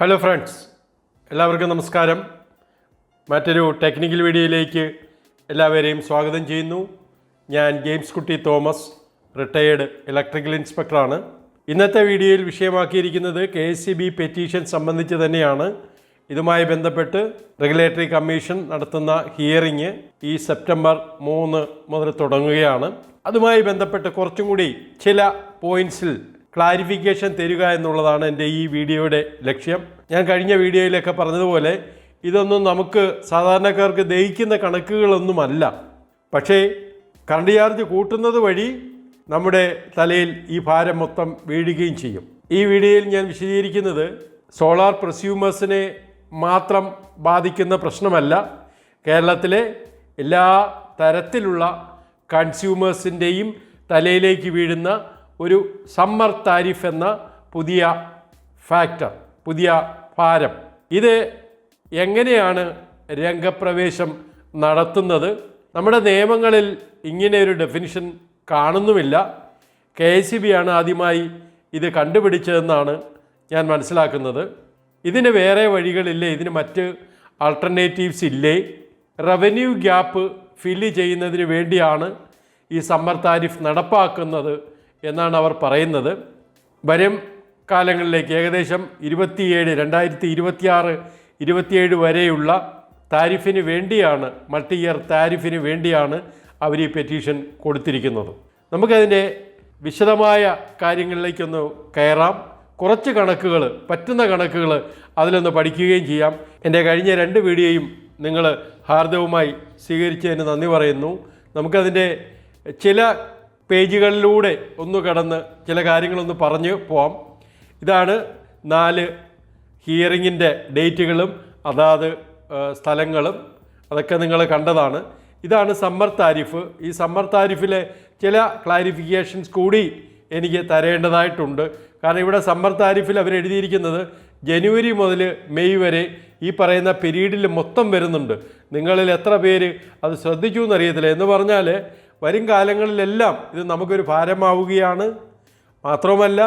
Hello friends എല്ലാവർക്കും നമസ്കാരം. മറ്റൊരു ടെക്നിക്കൽ വീഡിയോയിലേക്ക് എല്ലാവരെയും സ്വാഗതം ചെയ്യുന്നു. ഞാൻ ഗെയിംസ് കുട്ടി തോമസ് റിട്ടയേർഡ് ഇലക്ട്രിക്കൽ ഇൻസ്പെക്ടറാണ് ഇന്നത്തെ വീഡിയോയിൽ വിഷയമാക്കിയിരിക്കുന്നത് K S C B petition സംബന്ധിച്ച് തന്നെയാണ്. ഇതുമായി ബന്ധപ്പെട്ട് റെഗുലേറ്ററി കമ്മീഷൻ നടത്തുന്ന ഹിയറിങ് ഈ സെപ്റ്റംബർ മൂന്ന് മുതൽ തുടങ്ങുകയാണ്. അതുമായി ബന്ധപ്പെട്ട് കുറച്ചും കൂടി ചില പോയിന്റ്സിൽ ക്ലാരിഫിക്കേഷൻ തരിക എന്നുള്ളതാണ് എന്റെ ഈ വീഡിയോയുടെ ലക്ഷ്യം. ഞാൻ കഴിഞ്ഞ വീഡിയോയിലൊക്കെ പറഞ്ഞതുപോലെ ഇതൊന്നും നമുക്ക് സാധാരണക്കാർക്ക് ദഹിക്കുന്ന കണക്കുകളൊന്നുമല്ല. പക്ഷേ കറണ്ട് ചാർജ് കൂട്ടുന്നത് വഴി നമ്മുടെ തലയിൽ ഈ ഭാരം മൊത്തം വീഴുകയും ചെയ്യും. ഈ വീഡിയോയിൽ ഞാൻ വിശദീകരിക്കുന്നത് സോളാർ പ്രസ്യൂമേഴ്സിനെ മാത്രം ബാധിക്കുന്ന പ്രശ്നമല്ല. കേരളത്തിലെ എല്ലാ തരത്തിലുള്ള കൺസ്യൂമേഴ്സിന്റെയും തലയിലേക്ക് വീഴുന്ന ഒരു സമ്മർ താരിഫ് എന്ന പുതിയ ഫാക്ടർ പുതിയ ഭാരം. ഇത് എങ്ങനെയാണ് രംഗപ്രവേശം നടത്തുന്നത്? നമ്മുടെ നിയമങ്ങളിൽ ഇങ്ങനെ ഒരു ഡെഫിനിഷൻ കാണുന്നുമില്ല. കെ സി ബി ആണ് ആദ്യമായി ഇത് കണ്ടുപിടിച്ചതെന്നാണ് ഞാൻ മനസ്സിലാക്കുന്നത്. ഇതിന് വേറെ വഴികളില്ലേ? ഇതിന് മറ്റ് ആൾട്ടർനേറ്റീവ്സ് ഇല്ലേ? റവന്യൂ ഗ്യാപ്പ് ഫില്ല് ചെയ്യുന്നതിന് വേണ്ടിയാണ് ഈ സമ്മർ താരിഫ് നടപ്പാക്കുന്നത് എന്നാണ് അവർ പറയുന്നത്. വരും കാലങ്ങളിലേക്ക് ഏകദേശം ഇരുപത്തിയേഴ് രണ്ടായിരത്തി ഇരുപത്തിയാറ് ഇരുപത്തിയേഴ് വരെയുള്ള താരിഫിന് വേണ്ടിയാണ് മൾട്ടി ഇയർ താരിഫിന് വേണ്ടിയാണ് അവർ ഈ പെറ്റീഷൻ കൊടുത്തിരിക്കുന്നത്. നമുക്കതിന്റെ വിശദമായ കാര്യങ്ങളിലേക്കൊന്ന് കയറാം. കുറച്ച് കണക്കുകൾ പറ്റുന്ന കണക്കുകൾ അതിലൊന്ന് പഠിക്കുകയും ചെയ്യാം. എന്റെ കഴിഞ്ഞ രണ്ട് വീഡിയോയും നിങ്ങൾ ഹാർദവുമായി സ്വീകരിച്ചതിന് നന്ദി പറയുന്നു. നമുക്കതിന്റെ ചില പേജുകളിലൂടെ ഒന്ന് കടന്ന് ചില കാര്യങ്ങളൊന്ന് പറഞ്ഞ് പോവാം. ഇതാണ് നാല് ഹിയറിങ്ങിന്റെ ഡേറ്റുകളും അതാത് സ്ഥലങ്ങളും അതൊക്കെ നിങ്ങൾ കണ്ടതാണ്. ഇതാണ് സമ്മർ താരിഫ്. ഈ സമ്മർ താരിഫിലെ ചില ക്ലാരിഫിക്കേഷൻസ് കൂടി എനിക്ക് തരേണ്ടതായിട്ടുണ്ട്. കാരണം ഇവിടെ സമ്മർ താരിഫിൽ അവർ എഴുതിയിരിക്കുന്നത് ജനുവരി മുതൽ മെയ് വരെ ഈ പറയുന്ന പീരീഡിൽ മൊത്തം വരുന്നുണ്ട്. നിങ്ങളിൽ എത്ര പേര് അത് ശ്രദ്ധിച്ചു എന്നറിയത്തില്ല. എന്ന് പറഞ്ഞാൽ വരും കാലങ്ങളിലെല്ലാം ഇത് നമുക്കൊരു ഭാരമാവുകയാണ്. മാത്രവുമല്ല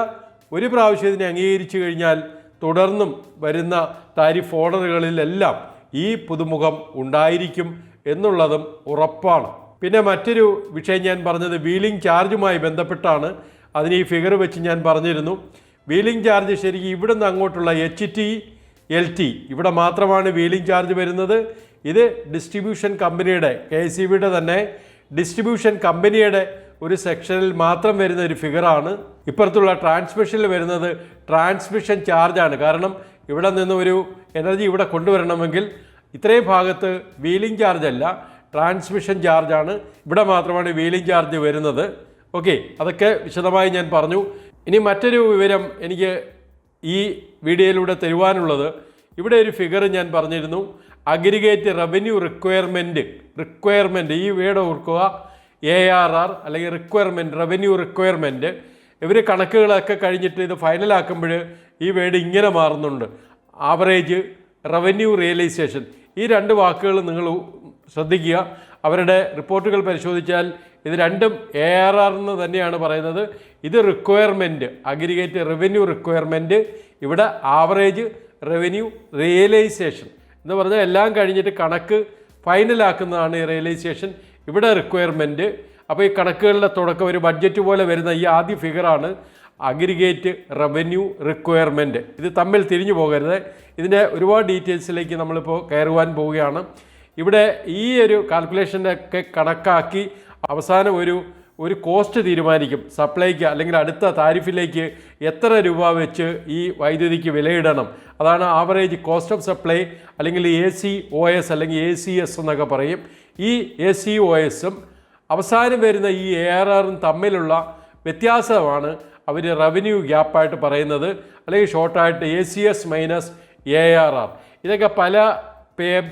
ഒരു പ്രാവശ്യം ഇതിനെ അംഗീകരിച്ചു കഴിഞ്ഞാൽ തുടർന്നും വരുന്ന താരിഫ് ഓർഡറുകളിലെല്ലാം ഈ പുതുമുഖം ഉണ്ടായിരിക്കും എന്നുള്ളതും ഉറപ്പാണ്. പിന്നെ മറ്റൊരു വിഷയം ഞാൻ പറഞ്ഞത് വീലിംഗ് ചാർജുമായി ബന്ധപ്പെട്ടാണ്. അതിന് ഈ ഫിഗർ വെച്ച് ഞാൻ പറഞ്ഞിരുന്നു. വീലിംഗ് ചാർജ് ശരിക്കും ഇവിടുന്ന് അങ്ങോട്ടുള്ള എച്ച് ടി എൽ ടി ഇവിടെ മാത്രമാണ് വീലിംഗ് ചാർജ് വരുന്നത്. ഇത് ഡിസ്ട്രിബ്യൂഷൻ കമ്പനിയുടെ കെ തന്നെ ഡിസ്ട്രിബ്യൂഷൻ കമ്പനിയുടെ ഒരു സെക്ഷനിൽ മാത്രം വരുന്ന ഒരു ഫിഗറാണ്. ഇപ്പുറത്തുള്ള ട്രാൻസ്മിഷനിൽ വരുന്നത് ട്രാൻസ്മിഷൻ ചാർജാണ്. കാരണം ഇവിടെ നിന്ന് ഒരു എനർജി ഇവിടെ കൊണ്ടുവരണമെങ്കിൽ ഇത്രയും ഭാഗത്ത് വീലിംഗ് ചാർജ് അല്ല ട്രാൻസ്മിഷൻ ചാർജാണ്. ഇവിടെ മാത്രമാണ് വീലിംഗ് ചാർജ് വരുന്നത്. ഓക്കെ അതൊക്കെ വിശദമായി ഞാൻ പറഞ്ഞു. ഇനി മറ്റൊരു വിവരം എനിക്ക് ഈ വീഡിയോയിലൂടെ തരുവാനുള്ളത്. ഇവിടെ ഒരു ഫിഗർ ഞാൻ പറഞ്ഞിരുന്നു. അഗ്രിഗേറ്റ് റവന്യൂ റിക്വയർമെന്റ് റിക്വയർമെന്റ് ഈ വേർഡ് ഓർക്കുക എ ആർ ആർ അല്ലെങ്കിൽ റിക്വയർമെന്റ് റവന്യൂ റിക്വയർമെന്റ് ഇവർ കണക്കുകളൊക്കെ കഴിഞ്ഞിട്ട് ഇത് ഫൈനലാക്കുമ്പോൾ ഈ വേർഡ് ഇങ്ങനെ മാറുന്നുണ്ട്. ആവറേജ് റവന്യൂ റിയലൈസേഷൻ ഈ രണ്ട് വാക്കുകൾ നിങ്ങൾ ശ്രദ്ധിക്കുക. അവരുടെ റിപ്പോർട്ടുകൾ പരിശോധിച്ചാൽ ഇത് രണ്ടും എ ആർ ആർ എന്ന് തന്നെയാണ് പറയുന്നത്. ഇത് റിക്വയർമെന്റ് അഗ്രിഗേറ്റ് റവന്യൂ റിക്വയർമെന്റ് ഇവിടെ ആവറേജ് റവന്യൂ റിയലൈസേഷൻ എന്ന് പറഞ്ഞാൽ എല്ലാം കഴിഞ്ഞിട്ട് കണക്ക് ഫൈനലാക്കുന്നതാണ് ഈ റിയലൈസേഷൻ ഇവിടെ റിക്വയർമെന്റ് അപ്പോൾ ഈ കണക്കുകളുടെ തുടക്കം ഒരു ബഡ്ജറ്റ് പോലെ വരുന്ന ഈ ആദ്യ ഫിഗറാണ് അഗ്രിഗേറ്റ് റവന്യൂ റിക്വയർമെന്റ് ഇത് തമ്മിൽ തിരിഞ്ഞു പോകരുത്. ഇതിന്റെ ഒരുപാട് ഡീറ്റെയിൽസിലേക്ക് നമ്മളിപ്പോൾ കയറുവാൻ പോവുകയാണ്. ഇവിടെ ഈ ഒരു കാൽക്കുലേഷന്റെ ഒക്കെ കണക്കാക്കി അവസാനം ഒരു ഒരു കോസ്റ്റ് തീരുമാനിക്കും. സപ്ലൈക്ക് അല്ലെങ്കിൽ അടുത്ത താരിഫിലേക്ക് എത്ര രൂപ വെച്ച് ഈ വൈദ്യുതിക്ക് വിലയിടണം. അതാണ് ആവറേജ് കോസ്റ്റ് ഓഫ് സപ്ലൈ അല്ലെങ്കിൽ എ സി ഒ എസ് അല്ലെങ്കിൽ എ സി എസ് എന്നൊക്കെ പറയും. ഈ എ സി ഒ എസും അവസാനം വരുന്ന ഈ എ ആർ ആറും തമ്മിലുള്ള വ്യത്യാസമാണ് അവർ റവന്യൂ ഗ്യാപ്പായിട്ട് പറയുന്നത് അല്ലെങ്കിൽ ഷോർട്ടായിട്ട് A C S minus A R R. ഇതൊക്കെ പല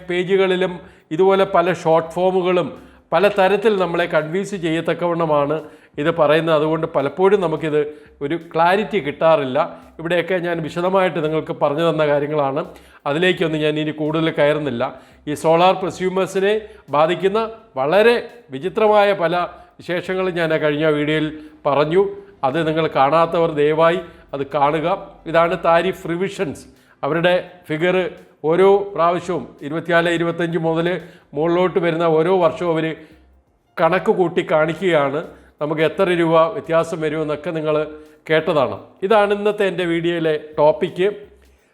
പേജുകളിലും ഇതുപോലെ പല ഷോർട്ട് ഫോമുകളും പല തരത്തിൽ നമ്മളെ കൺവീൻസ് ചെയ്യത്തക്കവണ്ണമാണ് ഇത് പറയുന്നത്. അതുകൊണ്ട് പലപ്പോഴും നമുക്കിത് ഒരു ക്ലാരിറ്റി കിട്ടാറില്ല. ഇവിടെയൊക്കെ ഞാൻ വിശദമായിട്ട് നിങ്ങൾക്ക് പറഞ്ഞു തന്ന കാര്യങ്ങളാണ്. അതിലേക്കൊന്നും ഞാൻ ഇനി കൂടുതൽ കയറുന്നില്ല. ഈ സോളാർ പ്രസ്യൂമേഴ്സിനെ ബാധിക്കുന്ന വളരെ വിചിത്രമായ പല വിശേഷങ്ങളും ഞാൻ കഴിഞ്ഞ വീഡിയോയിൽ പറഞ്ഞു. അത് നിങ്ങൾ കാണാത്തവർ ദയവായി അത് കാണുക. ഇതാണ് താരിഫ് റിവിഷൻസ് അവരുടെ ഫിഗർ ഓരോ പ്രാവശ്യവും ഇരുപത്തിനാല് ഇരുപത്തഞ്ച് മുതൽ മുകളിലോട്ട് വരുന്ന ഓരോ വർഷവും അവർ കണക്ക് കൂട്ടി കാണിക്കുകയാണ്. നമുക്ക് എത്ര രൂപ വ്യത്യാസം വരുമെന്നൊക്കെ നിങ്ങൾ കേട്ടതാണ്. ഇതാണ് ഇന്നത്തെ എന്റെ വീഡിയോയിലെ ടോപ്പിക്ക്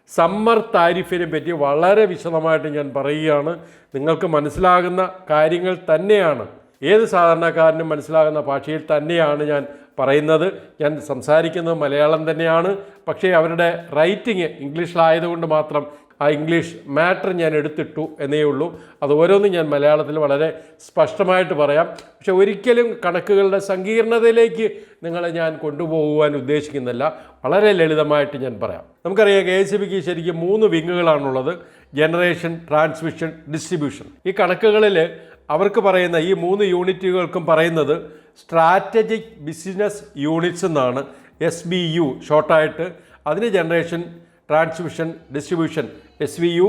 സമ്മർ താരിഫിനെ പറ്റി വളരെ വിശദമായിട്ട് ഞാൻ പറയുകയാണ്. നിങ്ങൾക്ക് മനസ്സിലാകുന്ന കാര്യങ്ങൾ തന്നെയാണ്. ഏത് സാധാരണക്കാരനും മനസ്സിലാകുന്ന ഭാഷയിൽ തന്നെയാണ് ഞാൻ പറയുന്നത് ഞാൻ സംസാരിക്കുന്നത് മലയാളം തന്നെയാണ്. പക്ഷേ അവരുടെ റൈറ്റിങ് ഇംഗ്ലീഷിലായതുകൊണ്ട് മാത്രം ആ ഇംഗ്ലീഷ് മാറ്റർ ഞാൻ എടുത്തിട്ടു എന്നേ ഉള്ളൂ. അത് ഓരോന്നും ഞാൻ മലയാളത്തിൽ വളരെ സ്പഷ്ടമായിട്ട് പറയാം. പക്ഷെ ഒരിക്കലും കണക്കുകളുടെ സങ്കീർണതയിലേക്ക് നിങ്ങളെ ഞാൻ കൊണ്ടുപോകുവാൻ ഉദ്ദേശിക്കുന്നില്ല. വളരെ ലളിതമായിട്ട് ഞാൻ പറയാം. നമുക്കറിയാം കെ എസ് ബിക്ക് ശരിക്കും മൂന്ന് വിങ്ങുകളാണുള്ളത്. ജനറേഷൻ ട്രാൻസ്മിഷൻ ഡിസ്ട്രിബ്യൂഷൻ ഈ കണക്കുകളിൽ അവർക്ക് പറയുന്ന ഈ മൂന്ന് യൂണിറ്റുകൾക്കും പറയുന്നത് സ്ട്രാറ്റജിക് ബിസിനസ് യൂണിറ്റ്സ് എന്നാണ് എസ് ബി യു ഷോർട്ടായിട്ട് അതിന് generation transmission distribution S V U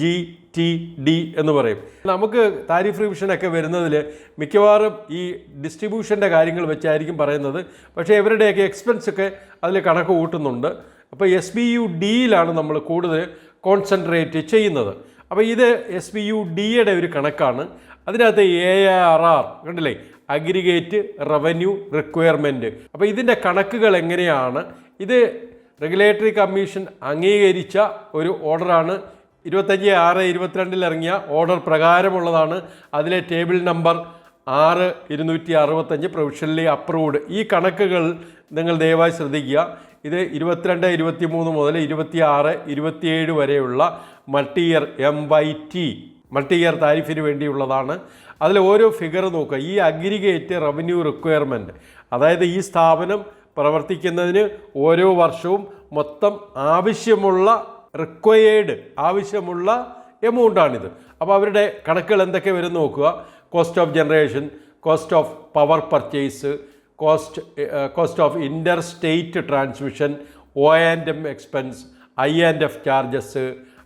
G T D എന്ന് പറയും. നമുക്ക് താരിഫ് റിവിഷനൊക്കെ വരുന്നതിൽ മിക്കവാറും ഈ ഡിസ്ട്രിബ്യൂഷന്റെ കാര്യങ്ങൾ വെച്ചായിരിക്കും പറയുന്നത്. പക്ഷേ ഇവരുടെയൊക്കെ എക്സ്പെൻസ് ഒക്കെ അതിൽ കണക്ക് കൂട്ടുന്നുണ്ട്. അപ്പോൾ എസ് ബി യു ഡിയിലാണ് നമ്മൾ കൂടുതൽ കോൺസെൻട്രേറ്റ് ചെയ്യുന്നത്. അപ്പോൾ ഇത് എസ് ബി യു ഡിയുടെ ഒരു കണക്കാണ്. അതിനകത്ത് എ ആർ ആർ കണ്ടില്ലേ? അഗ്രിഗേറ്റ് റവന്യൂ റിക്വയർമെന്റ് അപ്പോൾ ഇതിന്റെ കണക്കുകൾ എങ്ങനെയാണ്? ഇത് റെഗുലേറ്ററി കമ്മീഷൻ അംഗീകരിച്ച ഒരു ഓർഡറാണ് ഇരുപത്തഞ്ച് ആറ് ഇരുപത്തിരണ്ടിൽ ഇറങ്ങിയ ഓർഡർ പ്രകാരമുള്ളതാണ്. അതിലെ ടേബിൾ നമ്പർ ആറ് ഇരുന്നൂറ്റി അറുപത്തഞ്ച് പ്രൊവിഷണലി അപ്രൂവ്ഡ് ഈ കണക്കുകൾ നിങ്ങൾ ദയവായി ശ്രദ്ധിക്കുക. ഇത് ഇരുപത്തിരണ്ട് ഇരുപത്തി മൂന്ന് മുതൽ ഇരുപത്തി ആറ് ഇരുപത്തിയേഴ് വരെയുള്ള multi year M Y T multi year താരിഫിന് വേണ്ടിയുള്ളതാണ്. അതിൽ ഓരോ ഫിഗർ നോക്കുക. ഈ അഗ്രിഗേറ്റ് റവന്യൂ റിക്വയർമെന്റ് അതായത് ഈ സ്ഥാപനം പ്രവർത്തിക്കുന്നതിന് ഓരോ വർഷവും മൊത്തം ആവശ്യമുള്ള റിക്വയേർഡ് ആവശ്യമുള്ള എമൗണ്ടാണിത് അപ്പോൾ അവരുടെ കണക്കുകൾ എന്തൊക്കെ വരും നോക്കുക. Cost of generation cost of power purchase cost cost of inter state transmission O and M expense I and F charges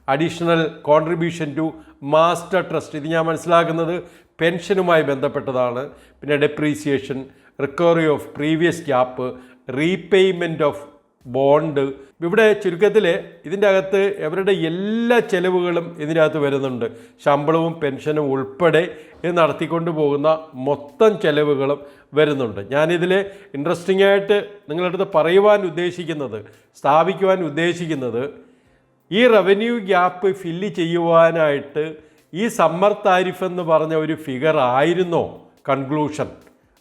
additional contribution to master trust. ഇത് ഞാൻ മനസ്സിലാക്കുന്നത് പെൻഷനുമായി ബന്ധപ്പെട്ടതാണ്. പിന്നെ depreciation recovery of previous gap repayment of bond. ഇവിടെ ചുരുക്കത്തിൽ ഇതിന്റെ അകത്ത് അവരുടെ എല്ലാ ചെലവുകളും ഇതിനകത്ത് വരുന്നുണ്ട്. ശമ്പളവും പെൻഷനും ഉൾപ്പെടെ ഇത് നടത്തിക്കൊണ്ട് പോകുന്ന മൊത്തം ചെലവുകളും വരുന്നുണ്ട്. ഞാനിതിൽ ഇൻട്രസ്റ്റിംഗ് ആയിട്ട് നിങ്ങളുടെ അടുത്ത് പറയുവാൻ ഉദ്ദേശിക്കുന്നത് സ്ഥാപിക്കുവാൻ ഉദ്ദേശിക്കുന്നത് ഈ റവന്യൂ ഗ്യാപ്പ് ഫില്ല് ചെയ്യുവാനായിട്ട് ഈ സമ്മർ താരിഫ് എന്ന് പറഞ്ഞ ഒരു ഫിഗർ ആയിരുന്നോ? കൺക്ലൂഷൻ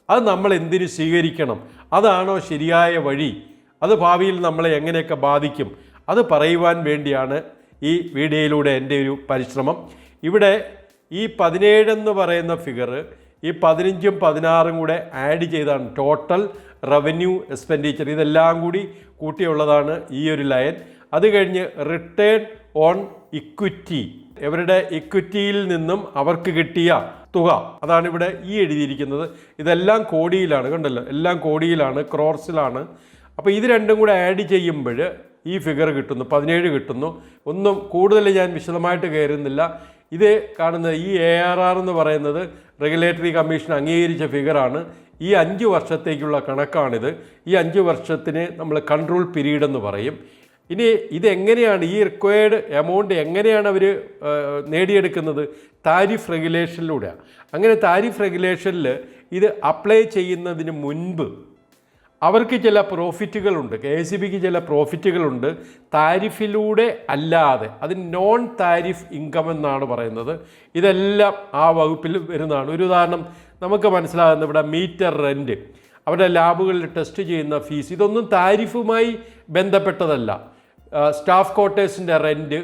അത് നമ്മൾ എന്തിനു സ്വീകരിക്കണം? അതാണോ ശരിയായ വഴി? അത് ഭാവിയിൽ നമ്മളെ എങ്ങനെയൊക്കെ ബാധിക്കും? അത് പറയുവാൻ വേണ്ടിയാണ് ഈ വീഡിയോയിലൂടെ എന്റെ ഒരു പരിശ്രമം. ഇവിടെ ഈ പതിനേഴെന്ന് പറയുന്ന ഫിഗർ ഈ പതിനഞ്ചും പതിനാറും കൂടെ ആഡ് ചെയ്താണ് ടോട്ടൽ റവന്യൂ എക്സ്പെൻഡിച്ചർ ഇതെല്ലാം കൂടി കൂട്ടിയുള്ളതാണ് ഈ ഒരു ലയൻ അത് കഴിഞ്ഞ് റിട്ടേൺ ഓൺ ഇക്വിറ്റി ഇവരുടെ ഇക്വിറ്റിയിൽ നിന്നും അവർക്ക് കിട്ടിയ തുക. അതാണ് ഇവിടെ ഈ എഴുതിയിരിക്കുന്നത്. ഇതെല്ലാം കോടിയിലാണ് കണ്ടല്ലോ? എല്ലാം കോടിയിലാണ് ക്രോർസിലാണ് അപ്പോൾ ഇത് രണ്ടും കൂടെ ആഡ് ചെയ്യുമ്പോൾ ഈ ഫിഗർ കിട്ടുന്നു പതിനേഴ് കിട്ടുന്നു. ഒന്നും കൂടുതൽ ഞാൻ വിശദമായിട്ട് കയറുന്നില്ല. ഇത് കാണുന്ന ഈ എ ആർ ആർ എന്ന് പറയുന്നത് റെഗുലേറ്ററി കമ്മീഷൻ അംഗീകരിച്ച ഫിഗറാണ് ഈ അഞ്ച് വർഷത്തേക്കുള്ള കണക്കാണിത്. ഈ അഞ്ച് വർഷത്തിന് നമ്മൾ കൺട്രോൾ പീരീഡ് എന്ന് പറയും. ഇനി ഇതെങ്ങനെയാണ് ഈ റിക്വയർഡ് എമൗണ്ട് എങ്ങനെയാണ് അവർ നേടിയെടുക്കുന്നത്? താരിഫ് റെഗുലേഷനിലൂടെയാണ് അങ്ങനെ താരിഫ് റെഗുലേഷനിൽ ഇത് അപ്ലൈ ചെയ്യുന്നതിന് മുൻപ് അവർക്ക് ചില പ്രോഫിറ്റുകളുണ്ട് കെ സി ബിക്ക് ചില പ്രോഫിറ്റുകളുണ്ട് താരിഫിലൂടെ അല്ലാതെ അത് നോൺ താരിഫ് ഇൻകം എന്നാണ് പറയുന്നത്. ഇതെല്ലാം ആ വകുപ്പിൽ വരുന്നതാണ്. ഒരു ഉദാഹരണം നമുക്ക് മനസ്സിലാകുന്ന ഇവിടെ മീറ്റർ റെന്റ് അവരുടെ ലാബുകളിൽ ടെസ്റ്റ് ചെയ്യുന്ന ഫീസ് ഇതൊന്നും താരിഫുമായി ബന്ധപ്പെട്ടതല്ല. സ്റ്റാഫ് ക്വാർട്ടേഴ്സിന്റെ റെന്റ്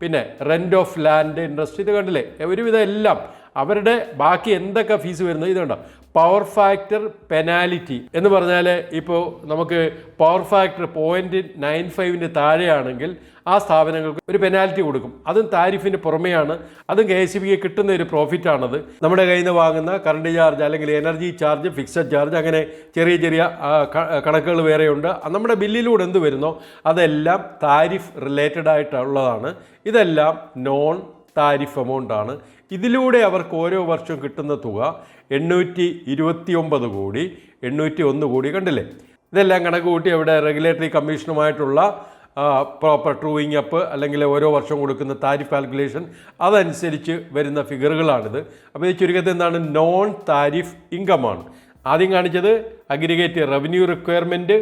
പിന്നെ റെന്റ് ഓഫ് ലാൻഡ് ഇൻട്രസ്റ്റ് ഇത് കണ്ടില്ലേ? ഒരുവിധം എല്ലാം അവരുടെ ബാക്കി എന്തൊക്കെ ഫീസ് വരുന്നത്? ഇതുണ്ടോ പവർ ഫാക്ടർ പെനാലിറ്റി എന്ന് പറഞ്ഞാൽ ഇപ്പോൾ നമുക്ക് പവർ ഫാക്ടർ പോയിന്റ് നയൻ ഫൈവിന്റെ താഴെയാണെങ്കിൽ ആ സ്ഥാപനങ്ങൾക്ക് ഒരു പെനാൽറ്റി കൊടുക്കും. അതും താരിഫിന് പുറമെയാണ്. അതും കെ എസ് ബിക്ക് കിട്ടുന്ന ഒരു പ്രോഫിറ്റാണത് നമ്മുടെ കയ്യിൽ നിന്ന് വാങ്ങുന്ന കറണ്ട് ചാർജ് അല്ലെങ്കിൽ എനർജി ചാർജ് ഫിക്സഡ് ചാർജ് അങ്ങനെ ചെറിയ ചെറിയ കണക്കുകൾ വേറെയുണ്ട്. നമ്മുടെ ബില്ലിലൂടെ എന്ത് വരുന്നോ അതെല്ലാം താരിഫ് റിലേറ്റഡ് ആയിട്ടുള്ളതാണ് ഇതെല്ലാം നോൺ താരിഫ് എമൗണ്ട് ആണ്. ഇതിലൂടെ അവർക്ക് ഓരോ വർഷവും കിട്ടുന്ന തുക എണ്ണൂറ്റി ഇരുപത്തി ഒമ്പത് കോടി എണ്ണൂറ്റി ഒന്ന് കോടി കണ്ടില്ലേ? ഇതെല്ലാം കണക്ക് കൂട്ടി അവിടെ റെഗുലേറ്ററി കമ്മീഷനുമായിട്ടുള്ള പ്രോപ്പർ ട്രൂയിങ് അപ്പ് അല്ലെങ്കിൽ ഓരോ വർഷം കൊടുക്കുന്ന താരിഫ് കാൽക്കുലേഷൻ അതനുസരിച്ച് വരുന്ന ഫിഗറുകളാണിത് അപ്പോൾ ഇത് ചുരുക്കത്തിൽ എന്താണ്? നോൺ താരിഫ് ഇൻകമാണ് ആദ്യം കാണിച്ചത് അഗ്രിഗേറ്റ് റവന്യൂ റിക്വയർമെന്റ്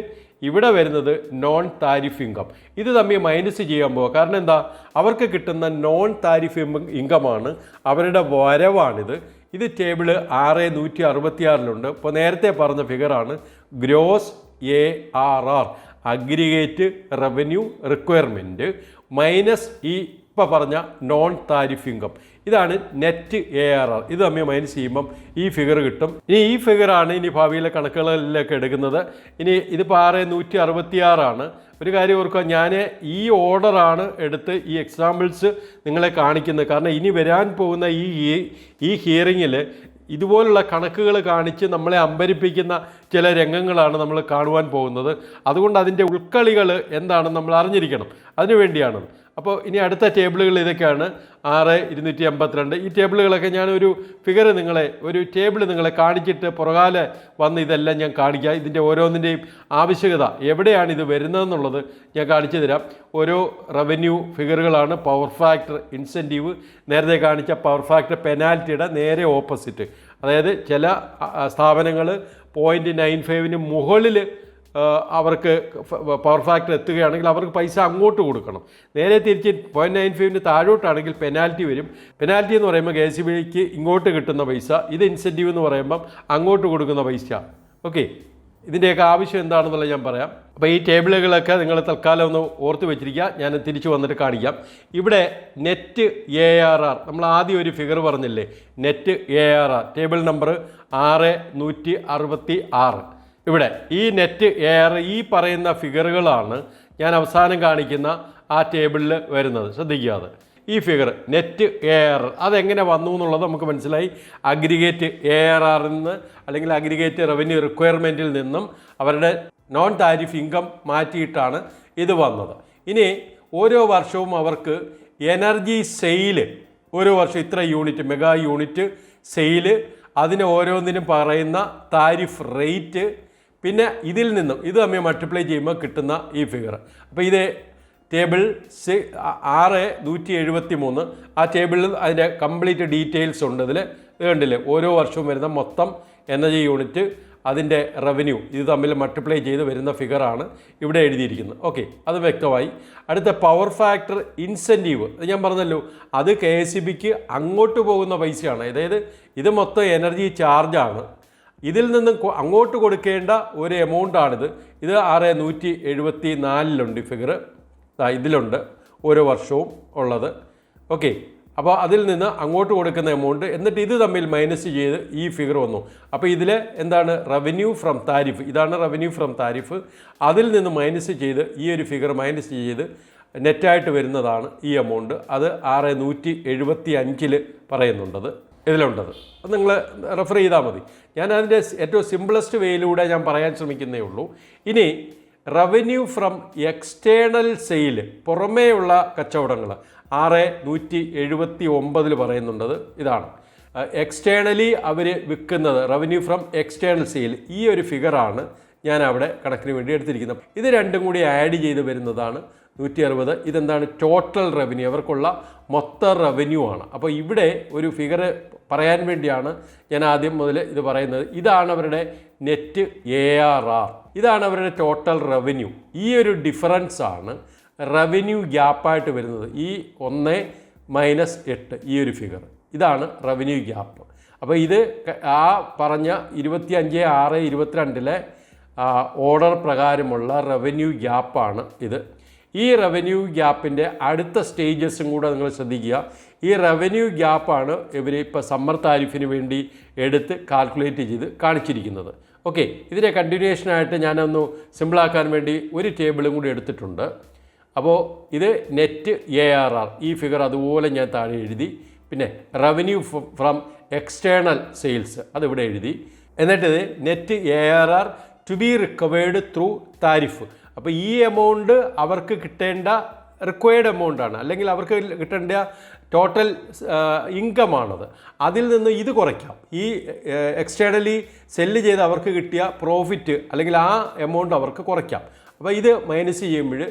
ഇവിടെ വരുന്നത് നോൺ താരിഫ് ഇൻകം ഇത് തമ്മിൽ മൈനസ് ചെയ്യാൻ പോവുക കാരണം എന്താ? അവർക്ക് കിട്ടുന്ന നോൺ താരിഫ് ഇൻകമാണ് അവരുടെ വരവാണിത്. ഇത് ടേബിൾ ആറ് നൂറ്റി അറുപത്തി ആറിലുണ്ട് ഇപ്പോൾ നേരത്തെ പറഞ്ഞ ഫിഗറാണ് gross A R R aggregate revenue requirement minus ഈ ഇപ്പോൾ പറഞ്ഞ നോൺ താരിഫ് ഇൻകം ഇതാണ് നെറ്റ് എ ആർ ആർ ഇത് തമ്മിൽ മൈനസ് ചെയ്യുമ്പം ഈ ഫിഗർ കിട്ടും. ഇനി ഈ ഫിഗറാണ് ഇനി ഭാവിയിലെ കണക്കുകളിലൊക്കെ എടുക്കുന്നത്. ഇനി ഇതിപ്പോൾ ആറ് നൂറ്റി അറുപത്തിയാറാണ് ഒരു കാര്യം ഓർക്കുക ഞാൻ ഈ ഓർഡറാണ് എടുത്ത് ഈ എക്സാമ്പിൾസ് നിങ്ങളെ കാണിക്കുന്നത്. കാരണം ഇനി വരാൻ പോകുന്ന ഈ ഈ- ഹിയറിങ്ങിൽ ഇതുപോലുള്ള കണക്കുകൾ കാണിച്ച് നമ്മളെ അമ്പരിപ്പിക്കുന്ന ചില രംഗങ്ങളാണ് നമ്മൾ കാണുവാൻ പോകുന്നത്. അതുകൊണ്ട് അതിന്റെ ഉൾക്കളികൾ എന്താണെന്ന് നമ്മൾ അറിഞ്ഞിരിക്കണം. അതിനുവേണ്ടിയാണ് അപ്പോൾ ഇനി അടുത്ത ടേബിളുകൾ ഇതൊക്കെയാണ്. ആറ് ഇരുന്നൂറ്റി എൺപത്തിരണ്ട് ഈ ടേബിളുകളൊക്കെ ഞാൻ ഒരു ഫിഗർ നിങ്ങളെ ഒരു ടേബിൾ നിങ്ങളെ കാണിച്ചിട്ട് പുറകാലെ വന്ന് ഇതെല്ലാം ഞാൻ കാണിക്കുക ഇതിന്റെ ഓരോന്നിന്റെയും ആവശ്യകത എവിടെയാണ് ഇത് വരുന്നതെന്നുള്ളത് ഞാൻ കാണിച്ചു തരാം. ഓരോ റവന്യൂ ഫിഗറുകളാണ് പവർ ഫാക്ടർ ഇൻസെന്റീവ് നേരത്തെ കാണിച്ച പവർ ഫാക്ടർ പെനാൽറ്റിയുടെ നേരെ ഓപ്പോസിറ്റ് അതായത് ചില സ്ഥാപനങ്ങൾ പോയിന്റ് നയൻ ഫൈവിന് മുകളിൽ അവർക്ക് പവർ ഫാക്ടർ എത്തുകയാണെങ്കിൽ അവർക്ക് പൈസ അങ്ങോട്ട് കൊടുക്കണം. നേരെ തിരിച്ച് പോയിന്റ് നയൻ ഫൈവിന് താഴോട്ടാണെങ്കിൽ പെനാൽറ്റി വരും. പെനാൽറ്റി എന്ന് പറയുമ്പോൾ കെ സി ബിക്ക് ഇങ്ങോട്ട് കിട്ടുന്ന പൈസ ഇത് ഇൻസെന്റീവ് എന്ന് പറയുമ്പം അങ്ങോട്ട് കൊടുക്കുന്ന പൈസ. ഓക്കെ ഇതിന്റെയൊക്കെ ആവശ്യം എന്താണെന്നുള്ളത് ഞാൻ പറയാം. അപ്പോൾ ഈ ടേബിളുകളൊക്കെ നിങ്ങൾ തൽക്കാലം ഒന്ന് ഓർത്ത് വെച്ചിരിക്കുക. ഞാൻ തിരിച്ചു വന്നിട്ട് കാണിക്കാം. ഇവിടെ നെറ്റ് എ ആർ ആർ നമ്മൾ ആദ്യം ഒരു ഫിഗർ പറഞ്ഞില്ലേ? Net A R R table number ആറ് നൂറ്റി അറുപത്തി ആറ്. ഇവിടെ ഈ നെറ്റ് എയർ ഈ പറയുന്ന ഫിഗറുകളാണ് ഞാൻ അവസാനം കാണിക്കുന്ന ആ ടേബിളിൽ വരുന്നത്. ശ്രദ്ധിക്കുക അത്. ഈ ഫിഗർ നെറ്റ് എയർ അതെങ്ങനെ വന്നു എന്നുള്ളത് നമുക്ക് മനസ്സിലായി. അഗ്രിഗേറ്റ് എ ആർ ആറിൽ നിന്ന് അല്ലെങ്കിൽ അഗ്രിഗേറ്റ് റവന്യൂ റിക്വയർമെന്റിൽ നിന്നും അവരുടെ നോൺ താരിഫ് ഇൻകം മാറ്റിയിട്ടാണ് ഇത് വന്നത്. ഇനി ഓരോ വർഷവും അവർക്ക് എനർജി സെയിൽ ഓരോ വർഷം ഇത്ര യൂണിറ്റ് മെഗാ യൂണിറ്റ് സെയിൽ അതിന് ഓരോന്നിനും പറയുന്ന താരിഫ് റേറ്റ് പിന്നെ ഇതിൽ നിന്നും ഇത് തമ്മിൽ മൾട്ടിപ്ലൈ ചെയ്യുമ്പോൾ കിട്ടുന്ന ഈ ഫിഗർ അപ്പോൾ ഇത് ടേബിൾ ആറ് നൂറ്റി എഴുപത്തി മൂന്ന് ആ ടേബിളിൽ അതിന്റെ കംപ്ലീറ്റ് ഡീറ്റെയിൽസ് ഉണ്ട് ഇതിൽ ഇത് കണ്ടില്ലേ? ഓരോ വർഷവും വരുന്ന മൊത്തം എനർജി യൂണിറ്റ് അതിന്റെ റവന്യൂ ഇത് തമ്മിൽ മൾട്ടിപ്ലൈ ചെയ്ത് വരുന്ന ഫിഗറാണ് ഇവിടെ എഴുതിയിരിക്കുന്നത്. ഓക്കെ അത് വ്യക്തമായി. അടുത്ത പവർ ഫാക്ടർ ഇൻസെന്റീവ് ഞാൻ പറഞ്ഞല്ലോ അത് കെ എസ് അങ്ങോട്ട് പോകുന്ന പൈസയാണ്. അതായത് ഇത് മൊത്തം എനർജി ചാർജാണ് ഇതിൽ നിന്നും അങ്ങോട്ട് കൊടുക്കേണ്ട ഒരു എമൗണ്ടാണിത് ഇത് ആറ് നൂറ്റി എഴുപത്തി നാലിലുണ്ട് ഈ ഫിഗർ ഇതിലുണ്ട് ഓരോ വർഷവും ഉള്ളത്. ഓക്കെ അപ്പോൾ അതിൽ നിന്ന് അങ്ങോട്ട് കൊടുക്കുന്ന എമൗണ്ട് എന്നിട്ട് ഇത് തമ്മിൽ മൈനസ് ചെയ്ത് ഈ ഫിഗർ വന്നു. അപ്പോൾ ഇതിൽ എന്താണ്? റവന്യൂ ഫ്രം താരിഫ് ഇതാണ് റവന്യൂ ഫ്രം താരിഫ് അതിൽ നിന്ന് മൈനസ് ചെയ്ത് ഈ ഒരു ഫിഗർ മൈനസ് ചെയ്ത് നെറ്റായിട്ട് വരുന്നതാണ് ഈ എമൗണ്ട് അത് ആറ് നൂറ്റി എഴുപത്തി അഞ്ചിൽ പറയുന്നുണ്ടത്. ഇതിലുണ്ടത്. അത് നിങ്ങൾ റെഫർ ചെയ്താൽ മതി. ഞാൻ അതിന്റെ ഏറ്റവും സിമ്പിളസ്റ്റ് വേയിലൂടെ ഞാൻ പറയാൻ ശ്രമിക്കുന്നേ ഉള്ളൂ. ഇനി റവന്യൂ ഫ്രം എക്സ്റ്റേണൽ സെയിൽ പുറമേയുള്ള കച്ചവടങ്ങൾ ആറ് നൂറ്റി എഴുപത്തി ഒമ്പതിൽ പറയുന്നുണ്ടത് ഇതാണ്. എക്സ്റ്റേണലി അവർ വിൽക്കുന്നത് റവന്യൂ ഫ്രം എക്സ്റ്റേണൽ സെയിൽ ഈ ഒരു ഫിഗറാണ് ഞാൻ അവിടെ കണക്കിന് വേണ്ടി എടുത്തിരിക്കുന്നത്. ഇത് രണ്ടും കൂടി ആഡ് ചെയ്ത് വരുന്നതാണ് നൂറ്റി അറുപത് ഇതെന്താണ്? ടോട്ടൽ റവന്യൂ അവർക്കുള്ള മൊത്ത റവന്യൂ ആണ്. അപ്പോൾ ഇവിടെ ഒരു ഫിഗർ പറയാൻ വേണ്ടിയാണ് ഞാൻ ആദ്യം മുതൽ ഇത് പറയുന്നത്. ഇതാണ് അവരുടെ നെറ്റ് എ ആർ ആർ ഇതാണ് അവരുടെ ടോട്ടൽ റവന്യൂ ഈ ഒരു ഡിഫറൻസ് ആണ് റവന്യൂ ഗ്യാപ്പായിട്ട് വരുന്നത്. ഈ ഒന്ന് മൈനസ് എട്ട് ഈ ഒരു ഫിഗർ ഇതാണ് റവന്യൂ ഗ്യാപ്പ് അപ്പോൾ ഇത് ആ പറഞ്ഞ ഇരുപത്തി അഞ്ച് ആറ് ഇരുപത്തിരണ്ടിലെ ഓർഡർ പ്രകാരമുള്ള റവന്യൂ ഗ്യാപ്പാണ് ഇത്. ഈ റവന്യൂ ഗ്യാപ്പിന്റെ അടുത്ത സ്റ്റേജസും കൂടെ നിങ്ങൾ ശ്രദ്ധിക്കുക. ഈ റവന്യൂ ഗ്യാപ്പാണ് ഇവർ ഇപ്പോൾ സമ്മർ താരിഫിന് വേണ്ടി എടുത്ത് കാൽക്കുലേറ്റ് ചെയ്ത് കാണിച്ചിരിക്കുന്നത്. ഓക്കെ ഇതിന്റെ കണ്ടിന്യൂഷനായിട്ട് ഞാനൊന്ന് സിമ്പിളാക്കാൻ വേണ്ടി ഒരു ടേബിളും കൂടി എടുത്തിട്ടുണ്ട്. അപ്പോൾ ഇത് നെറ്റ് എ ആർ ആർ ഈ ഫിഗർ അതുപോലെ ഞാൻ താഴെ എഴുതി. പിന്നെ റവന്യൂ ഫ്രം എക്സ്റ്റേണൽ സെയിൽസ് അതിവിടെ എഴുതി. എന്നിട്ട് net A R R to be recovered through tariff അപ്പോൾ ഈ എമൗണ്ട് അവർക്ക് കിട്ടേണ്ട റിക്വയർഡ് എമൗണ്ട് ആണ്. അല്ലെങ്കിൽ അവർക്ക് കിട്ടേണ്ട ടോട്ടൽ ഇൻകം ആണത്. അതിൽ നിന്ന് ഇത് കുറയ്ക്കാം. ഈ എക്സ്റ്റേണലി സെല്ല് ചെയ്ത് അവർക്ക് കിട്ടിയ പ്രോഫിറ്റ് അല്ലെങ്കിൽ ആ എമൗണ്ട് അവർക്ക് കുറയ്ക്കാം. അപ്പോൾ ഇത് മൈനസ് ചെയ്യുമ്പോൾ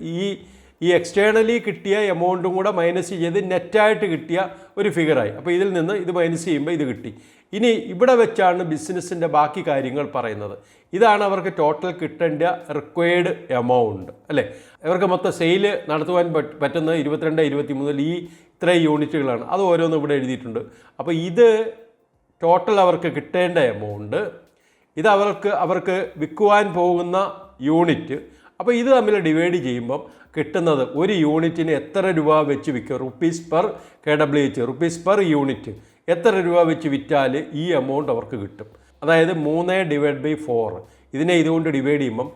ഈ ഈ എക്സ്റ്റേണലി കിട്ടിയ എമൗണ്ടും കൂടെ മൈനസ് ചെയ്ത് നെറ്റായിട്ട് കിട്ടിയ ഒരു ഫിഗറായി അപ്പോൾ ഇതിൽ നിന്ന് ഇത് മൈനസ് ചെയ്യുമ്പോൾ ഇത് കിട്ടി. ഇനി ഇവിടെ വെച്ചാണ് ബിസിനസ്സിന്റെ ബാക്കി കാര്യങ്ങൾ പറയുന്നത്. ഇതാണ് അവർക്ക് ടോട്ടൽ കിട്ടേണ്ട റിക്വയർഡ് എമൗണ്ട് അല്ലേ? ഇവർക്ക് മൊത്തം സെയിൽ നടത്തുവാൻ പറ്റുന്ന ഇരുപത്തിരണ്ട് ഇരുപത്തി മൂന്നിൽ ഈ ഇത്രയും യൂണിറ്റുകളാണ്. അത് ഓരോന്നും ഇവിടെ എഴുതിയിട്ടുണ്ട്. അപ്പോൾ ഇത് ടോട്ടൽ അവർക്ക് കിട്ടേണ്ട എമൗണ്ട് ഇത് അവർക്ക് അവർക്ക് വിൽക്കുവാൻ പോകുന്ന യൂണിറ്റ് അപ്പോൾ ഇത് തമ്മിൽ ഡിവൈഡ് ചെയ്യുമ്പം കിട്ടുന്നത് ഒരു യൂണിറ്റിന് എത്ര രൂപ വെച്ച് വിൽക്കും? Rupees per K W H rupees per unit എത്ര രൂപ വെച്ച് വിറ്റാൽ ഈ എമൗണ്ട് അവർക്ക് കിട്ടും? അതായത് മൂന്ന് ഡിവൈഡ് ബൈ ഫോർ ഇതിനെ ഇതുകൊണ്ട് ഡിവൈഡ് ചെയ്യുമ്പം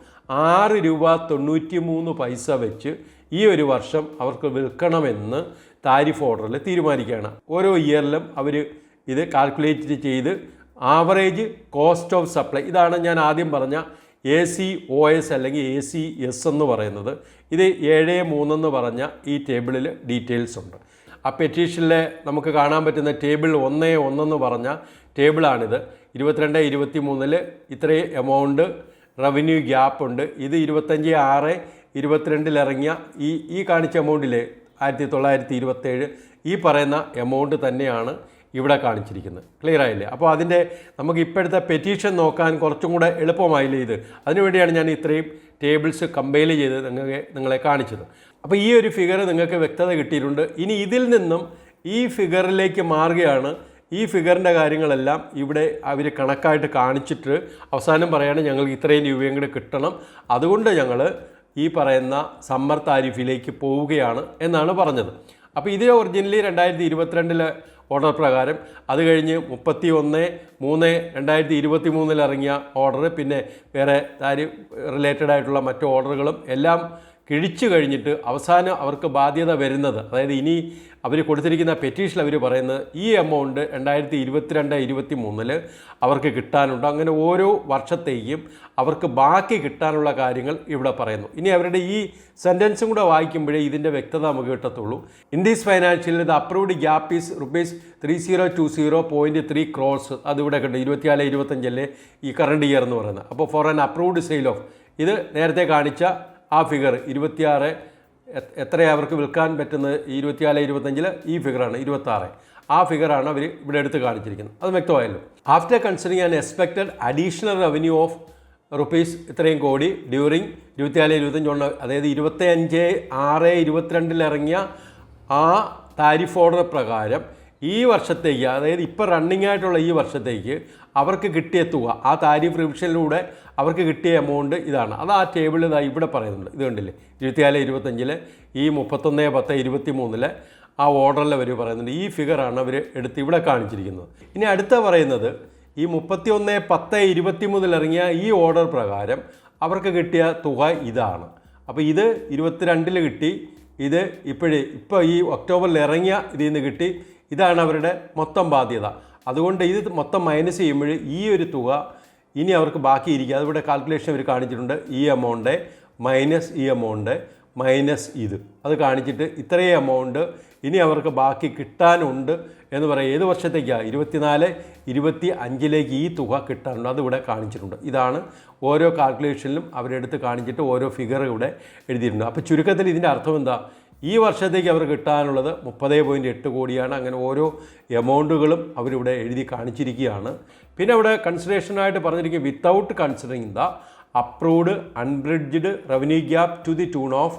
ആറ് രൂപ തൊണ്ണൂറ്റി മൂന്ന് പൈസ വെച്ച് ഈ ഒരു വർഷം അവർക്ക് വിൽക്കണമെന്ന് താരിഫ് ഓർഡറിൽ തീരുമാനിക്കുകയാണ്. ഓരോ ഇയറിലും അവർ ഇത് കാൽക്കുലേറ്റ് ചെയ്ത് ആവറേജ് കോസ്റ്റ് ഓഫ് സപ്ലൈ ഇതാണ് ഞാൻ ആദ്യം പറഞ്ഞ എ സി ഒ എസ് അല്ലെങ്കിൽ എ സി എസ് എന്ന് പറയുന്നത്. ഇത് ഏഴ് മൂന്നെന്ന് പറഞ്ഞ ഈ ടേബിളിൽ ഡീറ്റെയിൽസ് ഉണ്ട്. ആ പെറ്റീഷനിലെ നമുക്ക് കാണാൻ പറ്റുന്ന ടേബിൾ ഒന്ന് ഒന്നെന്ന് പറഞ്ഞ ടേബിളാണിത്. ഇരുപത്തിരണ്ട് ഇരുപത്തി മൂന്നിൽ ഇത്രയും എമൗണ്ട് റവന്യൂ ഗ്യാപ്പ് ഉണ്ട്. ഇത് ഇരുപത്തഞ്ച് ആറ് ഇരുപത്തിരണ്ടിലിറങ്ങിയ ഈ ഈ കാണിച്ച എമൗണ്ടിലെ ആയിരത്തി തൊള്ളായിരത്തി ഇരുപത്തേഴ് ഈ പറയുന്ന എമൗണ്ട് തന്നെയാണ് ഇവിടെ കാണിച്ചിരിക്കുന്നത്. ക്ലിയർ ആയില്ലേ? അപ്പോൾ അതിന്റെ നമുക്ക് ഇപ്പോഴത്തെ പെറ്റീഷൻ നോക്കാൻ കുറച്ചും കൂടെ എളുപ്പമായില്ലേ ഇത്? അതിനുവേണ്ടിയാണ് ഞാൻ ഇത്രയും ടേബിൾസ് കമ്പൈൽ ചെയ്ത് നിങ്ങൾക്ക് നിങ്ങളെ കാണിച്ചത്. അപ്പോൾ ഈ ഒരു ഫിഗർ നിങ്ങൾക്ക് വ്യക്തത കിട്ടിയിട്ടുണ്ട്. ഇനി ഇതിൽ നിന്നും ഈ ഫിഗറിലേക്ക് മാറുകയാണ്. ഈ ഫിഗറിന്റെ കാര്യങ്ങളെല്ലാം ഇവിടെ അവർ കണക്കായിട്ട് കാണിച്ചിട്ട് അവസാനം പറയാണ് ഞങ്ങൾക്ക് ഇത്രയും രൂപയും കൂടെ കിട്ടണം. അതുകൊണ്ട് ഞങ്ങൾ ഈ പറയുന്ന സമ്മർ താരിഫിലേക്ക് പോവുകയാണ് എന്നാണ് പറഞ്ഞത്. അപ്പോൾ ഇത് ഒറിജിനലി രണ്ടായിരത്തി ഇരുപത്തിരണ്ടിലെ ഓർഡർ പ്രകാരം. അത് കഴിഞ്ഞ് മുപ്പത്തി ഒന്ന് മൂന്ന് രണ്ടായിരത്തി ഇരുപത്തി മൂന്നിൽ ഇറങ്ങിയ ഓർഡർ. പിന്നെ വേറെ താരിഫ് റിലേറ്റഡ് ആയിട്ടുള്ള മറ്റു ഓർഡറുകളും എല്ലാം കിഴിച്ചു കഴിഞ്ഞിട്ട് അവസാനം അവർക്ക് ബാധ്യത വരുന്നത്. അതായത് ഇനി അവർ കൊടുത്തിരിക്കുന്ന പെറ്റീഷൻ അവർ പറയുന്നത് ഈ എമൗണ്ട് രണ്ടായിരത്തി ഇരുപത്തിരണ്ട് ഇരുപത്തി മൂന്നിൽ അവർക്ക് കിട്ടാനുണ്ട്. അങ്ങനെ ഓരോ വർഷത്തേക്കും അവർക്ക് ബാക്കി കിട്ടാനുള്ള കാര്യങ്ങൾ ഇവിടെ പറയുന്നു. ഇനി അവരുടെ ഈ സെന്റൻസും കൂടെ വായിക്കുമ്പോഴേ ഇതിന്റെ വ്യക്തത നമുക്ക് കിട്ടത്തുള്ളൂ. ഇൻ ദീസ് ഫൈനാൻഷ്യൽ ഇത് approved gap is rupees three zero two zero point three crores അതിവിടെ കിട്ടും ഇരുപത്തിനാല് ഇരുപത്തഞ്ചല്ലേ ഈ കറണ്ട് ഇയർ എന്ന് പറയുന്നത്. അപ്പോൾ for an approved sale of ഇത് നേരത്തെ കാണിച്ച ആ ഫിഗർ ഇരുപത്തിയാറ് എത്രയാണ് അവർക്ക് വിൽക്കാൻ പറ്റുന്നത്? ഇരുപത്തിനാല് ഇരുപത്തഞ്ചിൽ ഈ ഫിഗറാണ് ഇരുപത്താറ്. ആ ഫിഗറാണ് അവർ ഇവിടെ എടുത്ത് കാണിച്ചിരിക്കുന്നത്. അത് വ്യക്തമായല്ലോ. After considering an expected additional revenue of rupees ഇത്രയും കോടി ഡ്യൂറിങ് ഇരുപത്തിനാല് ഇരുപത്തഞ്ച് അതായത് അതായത് ഇരുപത്തഞ്ച് ആറ് ഇരുപത്തിരണ്ടിൽ ഇറങ്ങിയ ആ താരിഫ് ഓർഡർ പ്രകാരം ഈ വർഷത്തേക്ക് അതായത് ഇപ്പോൾ റണ്ണിങ് ആയിട്ടുള്ള ഈ വർഷത്തേക്ക് അവർക്ക് കിട്ടിയ തുക ആ താരിഫ് റിവിഷനിലൂടെ അവർക്ക് കിട്ടിയ എമൗണ്ട് ഇതാണ്. അത് ആ ടേബിളിൽ ഇതാ ഇവിടെ പറയുന്നുണ്ട്. ഇത് കണ്ടില്ലേ? ഇരുപത്തിനാല് ഇരുപത്തഞ്ചിൽ ഈ മുപ്പത്തൊന്ന് പത്ത് ഇരുപത്തി മൂന്നിൽ ആ ഓർഡറിൽ അവർ പറയുന്നുണ്ട്. ഈ ഫിഗറാണ് അവർ എടുത്ത് ഇവിടെ കാണിച്ചിരിക്കുന്നത്. ഇനി അടുത്ത പറയുന്നത് ഈ മുപ്പത്തി ഒന്ന് പത്ത് ഇരുപത്തി മൂന്നിൽ ഇറങ്ങിയ ഈ ഓർഡർ പ്രകാരം അവർക്ക് കിട്ടിയ തുക ഇതാണ്. അപ്പോൾ ഇത് ഇരുപത്തിരണ്ടിൽ കിട്ടി. ഇത് ഇപ്പോഴേ ഇപ്പോൾ ഈ ഒക്ടോബറിൽ ഇറങ്ങിയ ഇതിൽ നിന്ന് കിട്ടി. ഇതാണ് അവരുടെ മൊത്തം ബാധ്യത. അതുകൊണ്ട് ഇത് മൊത്തം മൈനസ് ചെയ്യുമ്പോൾ ഈ ഒരു തുക ഇനി അവർക്ക് ബാക്കിയിരിക്കുക അതിവിടെ കാൽക്കുലേഷൻ അവർ കാണിച്ചിട്ടുണ്ട്. ഈ എമൗണ്ട് മൈനസ് ഈ എമൗണ്ട് മൈനസ് ഇത്. അത് കാണിച്ചിട്ട് ഇത്രയും എമൗണ്ട് ഇനി അവർക്ക് ബാക്കി കിട്ടാനുണ്ട് എന്ന് പറയാം. ഏത് വർഷത്തേക്കാണ് ഇരുപത്തിനാല് ഇരുപത്തി അഞ്ചിലേക്ക് ഈ തുക കിട്ടാനുണ്ട്. അതിവിടെ കാണിച്ചിട്ടുണ്ട്. ഇതാണ് ഓരോ കാൽക്കുലേഷനിലും അവരെടുത്ത് കാണിച്ചിട്ട് ഓരോ ഫിഗർ ഇവിടെ എഴുതിയിട്ടുണ്ട്. അപ്പോൾ ചുരുക്കത്തിൽ ഇതിന്റെ അർത്ഥം എന്താ? ഈ വർഷത്തേക്ക് അവർ കിട്ടാനുള്ളത് മുപ്പത് പോയിന്റ് എട്ട് കോടിയാണ്. അങ്ങനെ ഓരോ എമൗണ്ടുകളും അവരിവിടെ എഴുതി കാണിച്ചിരിക്കുകയാണ്. പിന്നെ അവിടെ കൺസിഡറേഷനായിട്ട് പറഞ്ഞിരിക്കും without considering the approved unbridged revenue gap to the tune of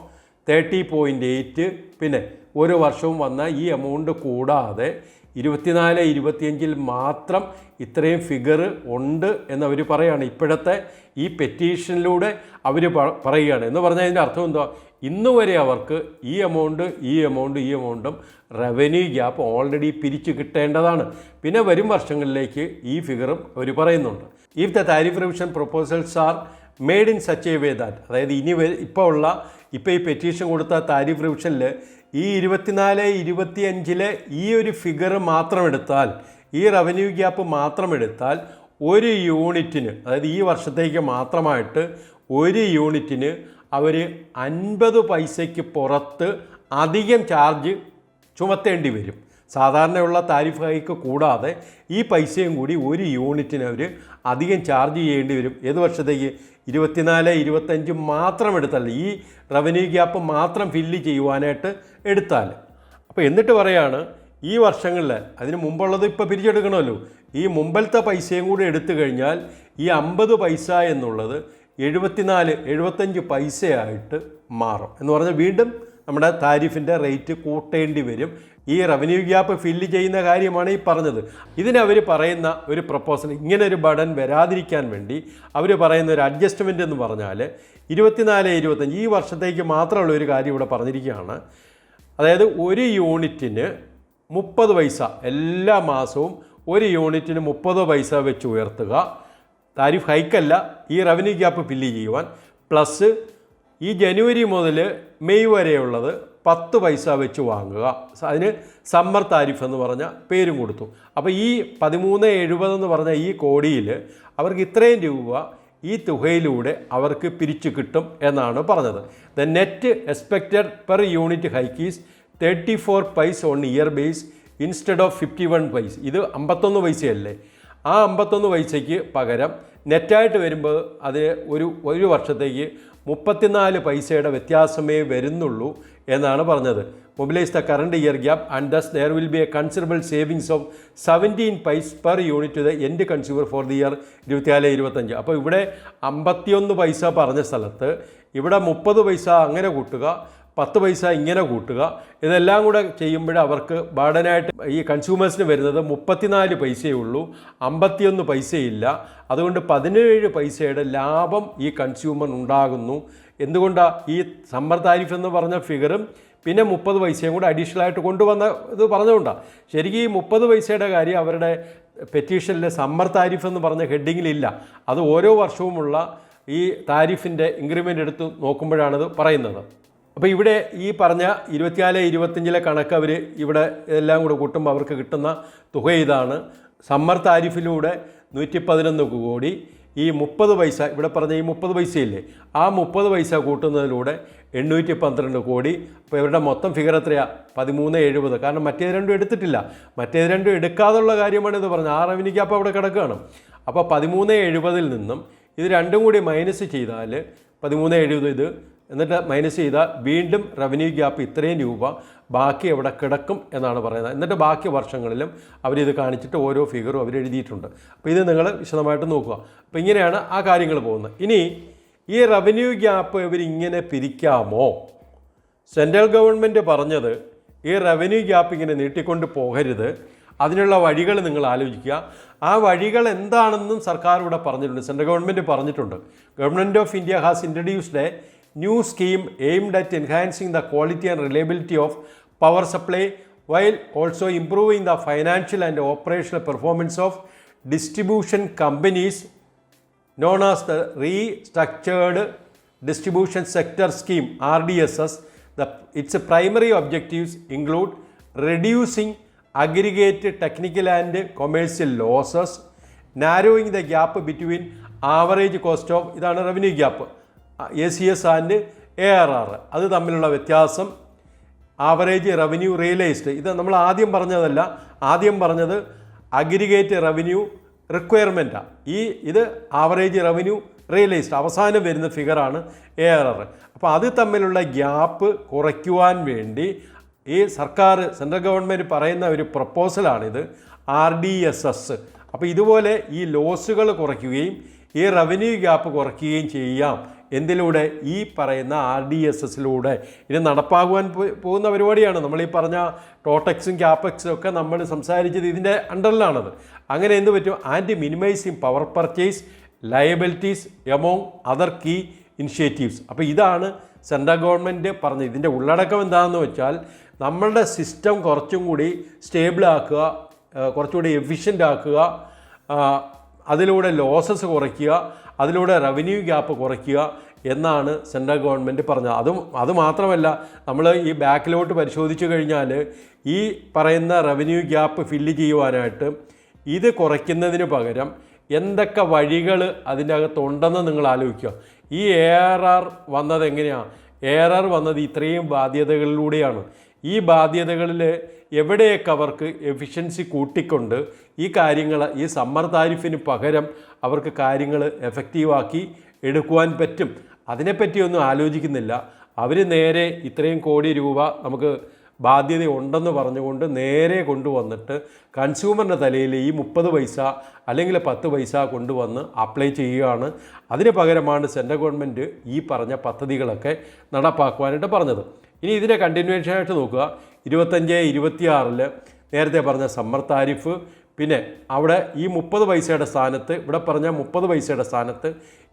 thirty point eight പിന്നെ ഓരോ വർഷവും വന്ന ഈ എമൗണ്ട് കൂടാതെ ഇരുപത്തിനാല് ഇരുപത്തിയഞ്ചിൽ മാത്രം ഇത്രയും ഫിഗർ ഉണ്ട് എന്നവർ പറയുകയാണ് ഇപ്പോഴത്തെ ഈ പെറ്റീഷനിലൂടെ അവർ പറയുകയാണ്. എന്ന് പറഞ്ഞാൽ അതിന്റെ അർത്ഥം എന്താ? ഇന്ന് വരെ അവർക്ക് ഈ എമൗണ്ട് ഈ എമൗണ്ട് ഈ എമൗണ്ടും റവന്യൂ ഗ്യാപ്പ് ഓൾറെഡി പിരിച്ചു കിട്ടേണ്ടതാണ്. പിന്നെ വരും വർഷങ്ങളിലേക്ക് ഈ ഫിഗറും അവർ പറയുന്നുണ്ട്. If the tariff revision proposals are made in such a way that അതായത് ഇനി ഇപ്പോൾ ഉള്ള ഇപ്പോൾ ഈ പെറ്റീഷൻ കൊടുത്ത താരിഫ് റിവിഷനിൽ ഈ ഇരുപത്തിനാല് ഇരുപത്തിയഞ്ചിലെ ഈ ഒരു ഫിഗർ മാത്രം എടുത്താൽ ഈ റവന്യൂ ഗ്യാപ്പ് മാത്രം എടുത്താൽ ഒരു യൂണിറ്റിന് അതായത് ഈ വർഷത്തേക്ക് മാത്രമായിട്ട് ഒരു യൂണിറ്റിന് അവർ അൻപത് പൈസയ്ക്ക് പുറത്ത് അധികം ചാർജ് ചുമത്തേണ്ടി വരും. സാധാരണയുള്ള താരിഫ് ഹൈക്ക് കൂടാതെ ഈ പൈസയും കൂടി ഒരു യൂണിറ്റിന് അവർ അധികം ചാർജ് ചെയ്യേണ്ടി വരും. ഏത് വർഷത്തേക്ക്? ഇരുപത്തിനാല് ഇരുപത്തഞ്ച് മാത്രം എടുത്താൽ ഈ റവന്യൂ ഗ്യാപ്പ് മാത്രം ഫില്ല് ചെയ്യുവാനായിട്ട് എടുത്താൽ. അപ്പോൾ എന്നിട്ട് പറയാണ് ഈ വർഷങ്ങളിൽ അതിന് മുമ്പുള്ളത് ഇപ്പോൾ പിരിച്ചെടുക്കണമല്ലോ. ഈ മുമ്പലത്തെ പൈസയും കൂടി എടുത്തു കഴിഞ്ഞാൽ ഈ അമ്പത് പൈസ എന്നുള്ളത് എഴുപത്തിനാല് എഴുപത്തഞ്ച് പൈസയായിട്ട് മാറും. എന്ന് പറഞ്ഞാൽ വീണ്ടും നമ്മുടെ താരിഫിന്റെ റേറ്റ് കൂട്ടേണ്ടി വരും. ഈ റവന്യൂ ഗ്യാപ്പ് ഫില്ല് ചെയ്യുന്ന കാര്യമാണ് ഈ പറഞ്ഞത്. ഇതിനവർ പറയുന്ന ഒരു പ്രപ്പോസൽ ഇങ്ങനെ ഒരു ബഡൻ വരാതിരിക്കാൻ വേണ്ടി അവർ പറയുന്ന ഒരു അഡ്ജസ്റ്റ്മെന്റ് എന്ന് പറഞ്ഞാൽ ഇരുപത്തിനാല് ഇരുപത്തഞ്ച് ഈ വർഷത്തേക്ക് മാത്രമുള്ള ഒരു കാര്യം ഇവിടെ പറഞ്ഞിരിക്കുകയാണ്. അതായത് ഒരു യൂണിറ്റിന് മുപ്പത് പൈസ എല്ലാ മാസവും ഒരു യൂണിറ്റിന് മുപ്പത് പൈസ വെച്ച് ഉയർത്തുക. താരിഫ് ഹൈക്കല്ല ഈ റവന്യൂ ഗ്യാപ്പ് ഫില്ല് ചെയ്യുവാൻ. പ്ലസ് ഈ ജനുവരി മുതൽ മെയ് വരെയുള്ളത് പത്ത് പൈസ വെച്ച് വാങ്ങുക. അതിന് സമ്മർ താരിഫ് എന്ന് പറഞ്ഞ പേരും കൊടുത്തു. അപ്പോൾ ഈ പതിമൂന്ന് എഴുപതെന്ന് പറഞ്ഞ ഈ കോടിയിൽ അവർക്ക് ഇത്രയും രൂപ ഈ തുകയിലൂടെ അവർക്ക് പിരിച്ചു കിട്ടും എന്നാണ് പറഞ്ഞത്. The net expected per unit hike is thirty four paise on year base instead of fifty one paise ഇത് അമ്പത്തൊന്ന് പൈസയല്ലേ? ആ അമ്പത്തൊന്ന് പൈസയ്ക്ക് പകരം നെറ്റായിട്ട് വരുമ്പോൾ അത് ഒരു ഒരു വർഷത്തേക്ക് മുപ്പത്തിനാല് പൈസയുടെ വ്യത്യാസമേ വരുന്നുള്ളൂ എന്നാണ് പറഞ്ഞത്. Mobilise the current year gap and thus there will be a considerable savings of seventeen paise per unit the end consumer for the year ഇരുപത്തിനാല് ഇരുപത്തഞ്ച് അപ്പോൾ ഇവിടെ അമ്പത്തിയൊന്ന് പൈസ പറഞ്ഞ സ്ഥലത്ത് ഇവിടെ മുപ്പത് പൈസ അങ്ങനെ കൂട്ടുക പത്ത് പൈസ ഇങ്ങനെ കൂട്ടുക. ഇതെല്ലാം കൂടെ ചെയ്യുമ്പോൾ അവർക്ക് ബാഡനായിട്ട് ഈ കൺസ്യൂമേഴ്സിന് വരുന്നത് മുപ്പത്തിനാല് പൈസയേ ഉള്ളൂ. അമ്പത്തിയൊന്ന് പൈസയില്ല. അതുകൊണ്ട് പതിനേഴ് പൈസയുടെ ലാഭം ഈ കൺസ്യൂമർ ഉണ്ടാകുന്നു. എന്തുകൊണ്ടാണ് ഈ സമ്മർ താരിഫ് എന്ന് പറഞ്ഞ ഫിഗറും പിന്നെ മുപ്പത് പൈസയും കൂടെ അഡീഷണൽ ആയിട്ട് കൊണ്ടുവന്ന ഇത് പറഞ്ഞുകൊണ്ടാണ് ശരിക്കും ഈ മുപ്പത് പൈസയുടെ കാര്യം അവരുടെ പെറ്റീഷനിലെ സമ്മർ താരിഫ് എന്ന് പറഞ്ഞ ഹെഡിങ്ങിലില്ല അത് ഓരോ വർഷവുമുള്ള ഈ താരിഫിന്റെ ഇൻക്രിമെന്റ് എടുത്ത് നോക്കുമ്പോഴാണത് പറയുന്നത്. അപ്പോൾ ഇവിടെ ഈ പറഞ്ഞ ഇരുപത്തിനാല് ഇരുപത്തഞ്ചിലെ കണക്ക് അവർ ഇവിടെ എല്ലാം കൂടെ കൂട്ടുമ്പോൾ അവർക്ക് കിട്ടുന്ന തുക ഇതാണ്. സമ്മർ താരിഫിലൂടെ നൂറ്റി പതിനൊന്ന് കോടി. ഈ മുപ്പത് പൈസ ഇവിടെ പറഞ്ഞ ഈ മുപ്പത് പൈസയില്ലേ ആ മുപ്പത് പൈസ കൂട്ടുന്നതിലൂടെ എണ്ണൂറ്റി പന്ത്രണ്ട് കോടി. അപ്പോൾ ഇവരുടെ മൊത്തം ഫിഗർ എത്രയാണ് പതിമൂന്ന് എഴുപത്. കാരണം മറ്റേത് രണ്ടും എടുത്തിട്ടില്ല. മറ്റേത് രണ്ടും എടുക്കാതുള്ള കാര്യമാണ് ഇത് പറഞ്ഞത്. ആ റവന്യൂ അപ്പോൾ അവിടെ കിടക്കുകയാണ് അപ്പോൾ പതിമൂന്ന് എഴുപതിൽ നിന്നും ഇത് രണ്ടും കൂടി മൈനസ് ചെയ്താൽ പതിമൂന്ന് എഴുപത് ഇത് എന്നിട്ട് മൈനസ് ചെയ്താൽ വീണ്ടും റവന്യൂ ഗ്യാപ്പ് ഇത്രയും രൂപ ബാക്കി എവിടെ കിടക്കും എന്നാണ് പറയുന്നത്. എന്നിട്ട് ബാക്കി വർഷങ്ങളിലും അവരിത് കാണിച്ചിട്ട് ഓരോ ഫിഗറും അവർ എഴുതിയിട്ടുണ്ട് അപ്പോൾ ഇത് നിങ്ങൾ വിശദമായിട്ട് നോക്കുക. അപ്പോൾ ഇങ്ങനെയാണ് ആ കാര്യങ്ങൾ പോകുന്നത്. ഇനി ഈ റവന്യൂ ഗ്യാപ്പ് ഇവരിങ്ങനെ പിരിക്കാമോ? സെൻട്രൽ ഗവൺമെന്റ് പറഞ്ഞത് ഈ റവന്യൂ ഗ്യാപ്പ് ഇങ്ങനെ നീട്ടിക്കൊണ്ട് പോകരുത്. അതിനുള്ള വഴികൾ നിങ്ങൾ ആലോചിക്കുക. ആ വഴികൾ എന്താണെന്നും സർക്കാർ ഇവിടെ പറഞ്ഞിട്ടുണ്ട്. സെൻട്രൽ ഗവൺമെന്റ് പറഞ്ഞിട്ടുണ്ട്. Government of India has introduced a New scheme aimed at enhancing the quality and reliability of power supply while also improving the financial and operational performance of distribution companies known as the Restructured Distribution Sector Scheme RDSS. The, its primary objectives include reducing aggregate technical and commercial losses, narrowing the gap between average cost of ഇതാണ് revenue gap A C S and A R R അത് തമ്മിലുള്ള വ്യത്യാസം. Average revenue realised ഇത് നമ്മൾ ആദ്യം പറഞ്ഞതല്ല. ആദ്യം പറഞ്ഞത് അഗ്രിഗേറ്റ് റവന്യൂ റിക്വയർമെന്റാണ് ഈ ഇത് ആവറേജ് റവന്യൂ റിയലൈസ്ഡ് അവസാനം വരുന്ന ഫിഗറാണ് എ ആർ ആർ അപ്പോൾ അത് തമ്മിലുള്ള ഗ്യാപ്പ് കുറയ്ക്കുവാൻ വേണ്ടി ഈ സർക്കാർ സെൻട്രൽ ഗവൺമെന്റ് പറയുന്ന ഒരു പ്രപ്പോസലാണിത് ആർ ഡി എസ് എസ് അപ്പോൾ ഇതുപോലെ ഈ ലോസുകൾ കുറയ്ക്കുകയും ഈ റവന്യൂ ഗ്യാപ്പ് കുറയ്ക്കുകയും ചെയ്യാം. എന്തിലൂടെ? ഈ പറയുന്ന ആർ ഡി എസ് എസിലൂടെ. ഇത് നടപ്പാകുവാൻ പോകുന്ന പരിപാടിയാണ്. നമ്മൾ ഈ പറഞ്ഞ ടോട്ടക്സും ക്യാപെക്സും ഒക്കെ നമ്മൾ സംസാരിച്ചത് ഇതിന്റെ അണ്ടറിലാണത്. അങ്ങനെ എന്ത് പറ്റും? And minimising power purchase liabilities among other key initiatives. അപ്പോൾ ഇതാണ് സെൻട്രൽ ഗവൺമെന്റ് പറഞ്ഞത്. ഇതിന്റെ ഉള്ളടക്കം എന്താണെന്ന് വെച്ചാൽ നമ്മളുടെ സിസ്റ്റം കുറച്ചും കൂടി സ്റ്റേബിളാക്കുക കൂടി കുറച്ചുകൂടി എഫിഷ്യന്റ് ആക്കുക അതിലൂടെ ലോസസ് കുറയ്ക്കുക അതിലൂടെ റവന്യൂ ഗ്യാപ്പ് കുറയ്ക്കുക എന്നാണ് സെൻട്രൽ ഗവൺമെന്റ് പറഞ്ഞത്. അതും അതുമാത്രമല്ല നമ്മൾ ഈ ബാക്കിലോട്ട് പരിശോധിച്ചു കഴിഞ്ഞാൽ ഈ പറയുന്ന റവന്യൂ ഗ്യാപ്പ് ഫില്ല് ചെയ്യുവാനായിട്ട് ഇത് കുറയ്ക്കുന്നതിന് പകരം എന്തൊക്കെ വഴികൾ അതിന്റെ അകത്തുണ്ടെന്ന് നിങ്ങൾ ആലോചിക്കുക. ഈ എ ആർ ആർ വന്നത് എങ്ങനെയാണ് എ ആർ ആർ വന്നത് ഇത്രയും ബാധ്യതകളിലൂടെയാണ്. ഈ ബാധ്യതകളിൽ എവിടെയൊക്കെ അവർക്ക് എഫിഷ്യൻസി കൂട്ടിക്കൊണ്ട് ഈ കാര്യങ്ങൾ ഈ സമ്മർ താരിഫിന് പകരം അവർക്ക് കാര്യങ്ങൾ എഫക്റ്റീവാക്കി എടുക്കുവാൻ പറ്റും. അതിനെപ്പറ്റിയൊന്നും ആലോചിക്കുന്നില്ല. അവർ നേരെ ഇത്രയും കോടി രൂപ നമുക്ക് ബാധ്യത ഉണ്ടെന്ന് പറഞ്ഞുകൊണ്ട് നേരെ കൊണ്ടുവന്നിട്ട് കൺസ്യൂമറിന്റെ തലയിൽ ഈ മുപ്പത് പൈസ അല്ലെങ്കിൽ പത്ത് പൈസ കൊണ്ടുവന്ന് അപ്ലൈ ചെയ്യുകയാണ്. അതിന് പകരമാണ് സെൻട്രൽ ഗവൺമെന്റ് ഈ പറഞ്ഞ പദ്ധതികളൊക്കെ നടപ്പാക്കുവാനായിട്ട് പറഞ്ഞത്. ഇനി ഇതിന്റെ കണ്ടിന്യൂഷനായിട്ട് നോക്കുക. ഇരുപത്തഞ്ച് ഇരുപത്തിയാറിൽ നേരത്തെ പറഞ്ഞ സമ്മർ താരിഫ്. പിന്നെ അവിടെ ഈ മുപ്പത് പൈസയുടെ സ്ഥാനത്ത് ഇവിടെ പറഞ്ഞ മുപ്പത് പൈസയുടെ സ്ഥാനത്ത്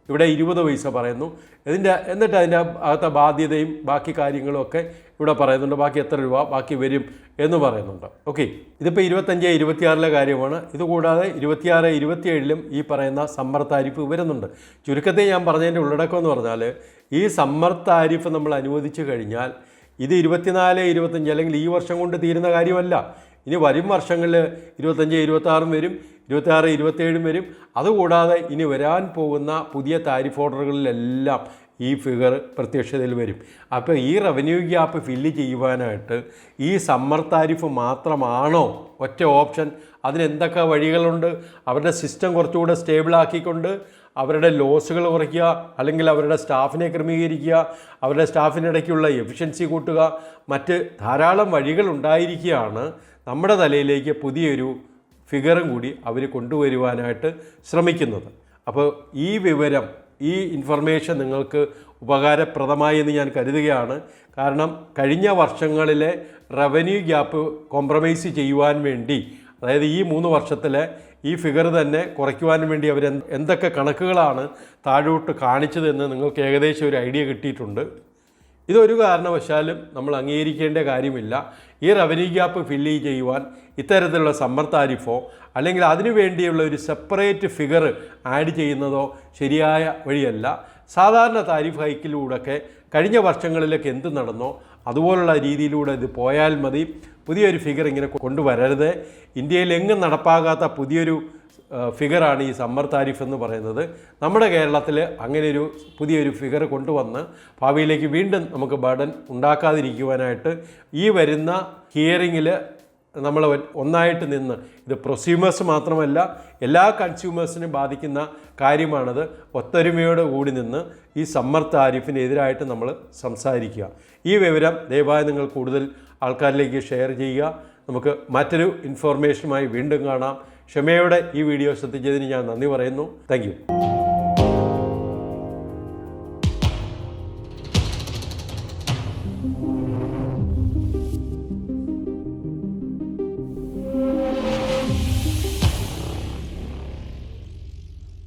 ഇവിടെ ഇരുപത് പൈസ പറയുന്നു. ഇതിന്റെ എന്നിട്ട് അതിന്റെ അകത്തെ ബാധ്യതയും ബാക്കി കാര്യങ്ങളും ഒക്കെ ഇവിടെ പറയുന്നുണ്ട്. ബാക്കി എത്ര രൂപ ബാക്കി വരും എന്ന് പറയുന്നുണ്ട്. ഓക്കെ. ഇതിപ്പോൾ ഇരുപത്തഞ്ച് ഇരുപത്തിയാറിലെ കാര്യമാണ്. ഇതുകൂടാതെ ഇരുപത്തിയാറ് ഇരുപത്തിയേഴിലും ഈ പറയുന്ന സമ്മർ താരിഫ് വരുന്നുണ്ട്. ചുരുക്കത്തിൽ ഞാൻ പറഞ്ഞതിന്റെ ഉള്ളടക്കം എന്ന് പറഞ്ഞാൽ ഈ സമ്മർ താരിഫ് നമ്മൾ അനുവദിച്ചു കഴിഞ്ഞാൽ ഇത് ഇരുപത്തിനാല് ഇരുപത്തഞ്ച് അല്ലെങ്കിൽ ഈ വർഷം കൊണ്ട് തീരുന്ന കാര്യമല്ല. ഇനി വരും വർഷങ്ങളിൽ ഇരുപത്തഞ്ച് ഇരുപത്താറും വരും ഇരുപത്താറ് ഇരുപത്തേഴും വരും. അതുകൂടാതെ ഇനി വരാൻ പോകുന്ന പുതിയ താരിഫ് ഓർഡറുകളിലെല്ലാം ഈ ഫിഗർ പ്രത്യക്ഷതയിൽ വരും. അപ്പോൾ ഈ റവന്യൂ ഗ്യാപ്പ് ഫില്ല് ചെയ്യുവാനായിട്ട് ഈ സമ്മർ താരിഫ് മാത്രമാണോ ഒറ്റ ഓപ്ഷൻ അതിനെന്തൊക്കെ വഴികളുണ്ട്? അവരുടെ സിസ്റ്റം കുറച്ചുകൂടെ സ്റ്റേബിളാക്കിക്കൊണ്ട് അവരുടെ ലോസുകൾ കുറയ്ക്കുക അല്ലെങ്കിൽ അവരുടെ സ്റ്റാഫിനെ ക്രമീകരിക്കുക അവരുടെ സ്റ്റാഫിനിടയ്ക്കുള്ള എഫിഷ്യൻസി കൂട്ടുക മറ്റ് ധാരാളം വഴികൾ ഉണ്ടായിരിക്കുകയാണ് നമ്മുടെ തലയിലേക്ക് പുതിയൊരു ഫിഗറും കൂടി അവർ കൊണ്ടുവരുവാനായിട്ട് ശ്രമിക്കുന്നത്. അപ്പോൾ ഈ വിവരം ഈ ഇൻഫർമേഷൻ നിങ്ങൾക്ക് ഉപകാരപ്രദമായി എന്ന് ഞാൻ കരുതുകയാണ്. കാരണം കഴിഞ്ഞ വർഷങ്ങളിലെ റവന്യൂ ഗ്യാപ്പ് കോംപ്രമൈസ് ചെയ്യുവാൻ വേണ്ടി അതായത് ഈ മൂന്ന് വർഷത്തിലെ ഈ ഫിഗർ തന്നെ കുറയ്ക്കുവാൻ വേണ്ടി അവർ എന്തൊക്കെ കണക്കുകളാണ് താഴോട്ട് കാണിച്ചതെന്ന് നിങ്ങൾക്ക് ഏകദേശം ഒരു ഐഡിയ കിട്ടിയിട്ടുണ്ട്. ഇതൊരു കാരണവശാലും നമ്മൾ അംഗീകരിക്കേണ്ട കാര്യമില്ല. ഈ റവന്യൂ ഗ്യാപ്പ് ഫില്ല് ചെയ്യുവാൻ ഇത്തരത്തിലുള്ള സമ്മർ താരിഫോ അല്ലെങ്കിൽ അതിനു വേണ്ടിയുള്ള ഒരു സെപ്പറേറ്റ് ഫിഗർ ആഡ് ചെയ്യുന്നതോ ശരിയായ വഴിയല്ല. സാധാരണ താരിഫ് ഹൈക്കിലൂടെയൊക്കെ കഴിഞ്ഞ വർഷങ്ങളിലൊക്കെ എന്ത് നടന്നോ അതുപോലുള്ള രീതിയിലൂടെ ഇത് പോയാൽ മതി. പുതിയൊരു ഫിഗർ ഇങ്ങനെ കൊണ്ടുവരരുത്. ഇന്ത്യയിൽ എങ്ങും നടപ്പാകാത്ത പുതിയൊരു ഫിഗറാണ് ഈ സമ്മർ താരിഫ് എന്ന് പറയുന്നത്. നമ്മുടെ കേരളത്തിൽ അങ്ങനെയൊരു പുതിയൊരു ഫിഗർ കൊണ്ടുവന്ന് ഭാവിയിലേക്ക് വീണ്ടും നമുക്ക് ബർഡൻ ഉണ്ടാക്കാതിരിക്കുവാനായിട്ട് ഈ വരുന്ന ഹിയറിങ്ങിൽ നമ്മൾ ഒന്നായിട്ട് നിന്ന് ഇത് പ്രൊസ്യൂമേഴ്സ് മാത്രമല്ല എല്ലാ കൺസ്യൂമേഴ്സിനും ബാധിക്കുന്ന കാര്യമാണത്. ഒത്തൊരുമയോട് കൂടി നിന്ന് ഈ സമ്മർ താരിഫിനെതിരായിട്ട് നമ്മൾ സംസാരിക്കുക. ഈ വിവരം ദയവായി നിങ്ങൾ കൂടുതൽ ആൾക്കാരിലേക്ക് ഷെയർ ചെയ്യുക. നമുക്ക് മറ്റൊരു ഇൻഫോർമേഷനുമായി വീണ്ടും കാണാം. ക്ഷമയോടെ ഈ വീഡിയോ ശ്രദ്ധിച്ചതിന് ഞാൻ നന്ദി പറയുന്നു. താങ്ക്